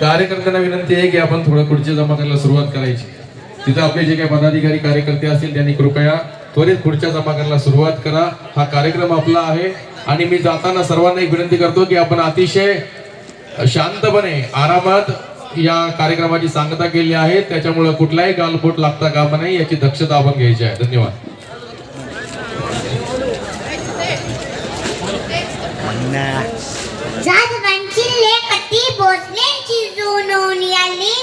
कार्यकर्त्यांना विनंती आहे की आपण थोडं खुर्ची जमा करायला सुरुवात करायची. तिथं आपले जे काही पदाधिकारी कार्यकर्ते असतील त्यांनी कृपया त्वरित खुर्च्या जमा करायला सुरुवात करा. हा कार्यक्रम आपला आहे आणि मी जाताना सर्वांना एक विनंती करतो की आपण अतिशय शांतपणे आरामात या कार्यक्रमाची सांगता केली आहे. त्याच्यामुळे कुठलाही गालबोट लागता कामा नाही याची दक्षता आपण घ्यायची आहे. धन्यवाद. जाधवांची लेखती बोस जुनवणी आली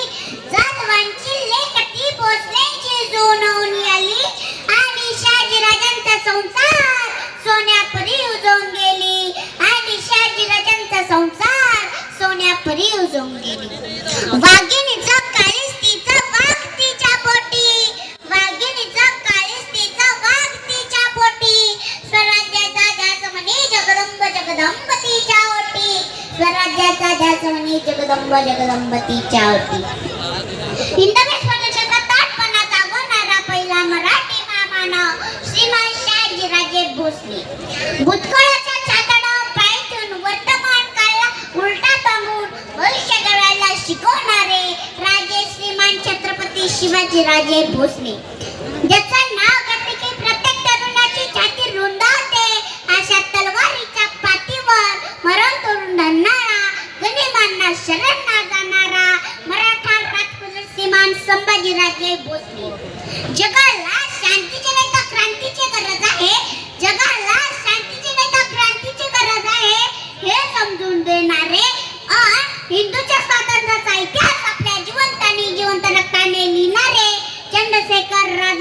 जाधवांची लेकती भोसलेची जुनवणी आली आणि शहाजीराजांचा संसार सोन्यापरी उजवून गेली. आणि शहाजीराजांचा संसार सोन्यापरी उजवून गेली. वाघ सर्व जगदंब होती. ओटी हिंदवी स्वदेशाचा ताटपणाचा गोणारा पहिला मराठी मामानं श्रीमान शहाजीराजे भोसले. भूतकाळाच्या छाताडावर पाय ठेवून वर्तमान काळाला उलटा टांगून भविष्य घडायला शिकवणारे राजे श्रीमान छत्रपती शिवाजीराजे भोसले.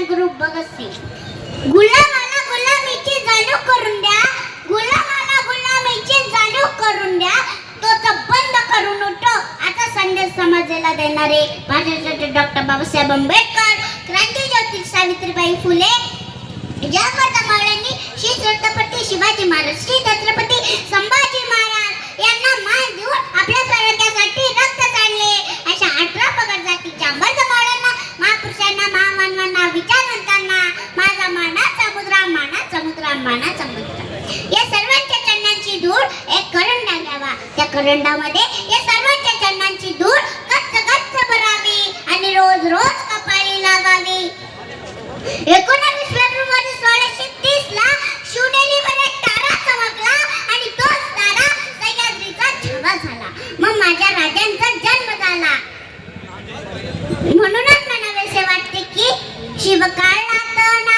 चंद्रशेखर राजगुरु भगतसिंग गुलामाला गुलामीची जाणीव करून द्या. गुलामाला गुलामीची जाणीव करून द्या. तो बंद करून उठो. आता संदेश समाजाला देणारे भारताचे डॉक्टर बाबासाहेब आंबेडकर क्रांती क्रांतीज्योती सावित्रीबाई फुले जयवर्ध मावळ्यांनी श्री छत्रपती शिवाजी महाराज श्री छत्रपती संभाजी महाराज यांना मान देऊन आपल्या स्वराज्यासाठी रक्त करंडामध्ये या सर्व चरणांची धूळ कच्च कच्च भरावी आणि रोज रोज कपाळी लावावी एकोणावीस फेब्रुवारी सोळाशे तीस ला शिवनेरीवर एक तारा चमकला आणि तोच तारा सह्याद्रीचा छावा झाला. मग माझ्या राजांचा जन्म झाला. म्हणूनच म्हणावेसे वाटते की शिवकाळात नांदत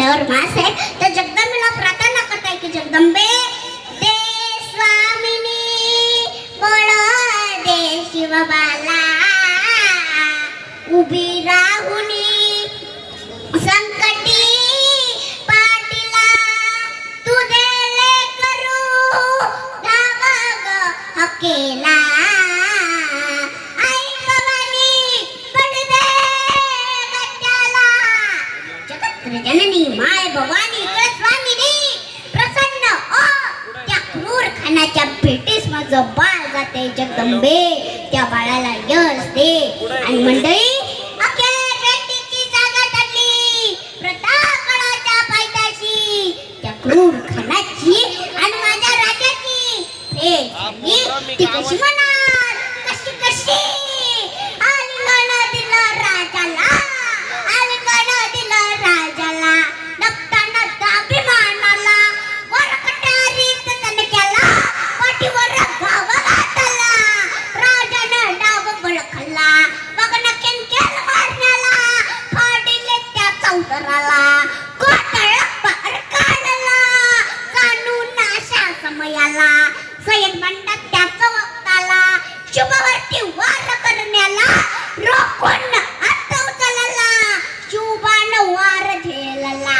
पण मास आहे. तर जगदंबेला प्रार्थना करताय की जगदंबे दे स्वामिनी बळ दे शिवबाला. उभी राहुनी भेटीस बाळ जाते जगदंबे त्या बाळाला यश दे. आणि मंडळी वार करण्याला रोखून हात उचलला शुभान वार झेलला.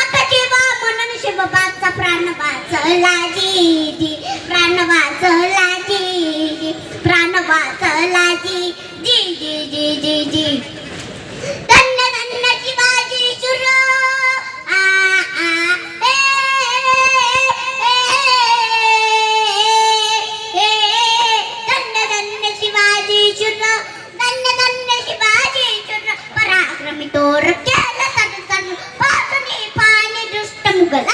आता जीवा म्हणून शिवबाचा प्राण वाचला जी जी प्राण वाचला जी जी प्राण वाचला जी जी जी जी जी तोर केलं तन तन। बाजूने पाणी दुष्ट मुघल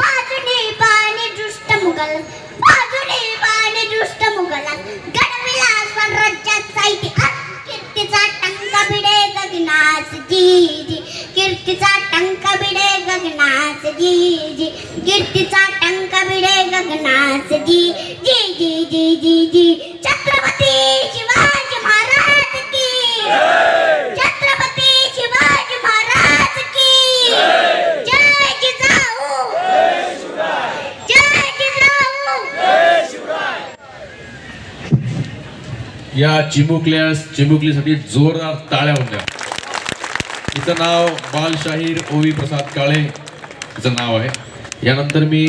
बाजूने पाणी दुष्ट मुघल बाजूने पाणी दुष्ट मुघल गडविला स्वराज्याचा इतिहास। कीर्तीचा टंका भिडे गगनास जी। जी कीर्तीचा टंका भिडे गगनास जी। जी कीर्तीचा टंका भिडे गगनास जी जी जी जी जी जी छत्रपती शिवाजी महाराज की छत्रपती शिवाजी महाराज की जय जिजाऊ जय जिजाऊ या चिमुकल्यास चिमुकलीसाठी जोरदार टाळ्या होत्या. तिचं नाव बालशाहीर ओवी प्रसाद काळे तिचं नाव आहे. यानंतर मी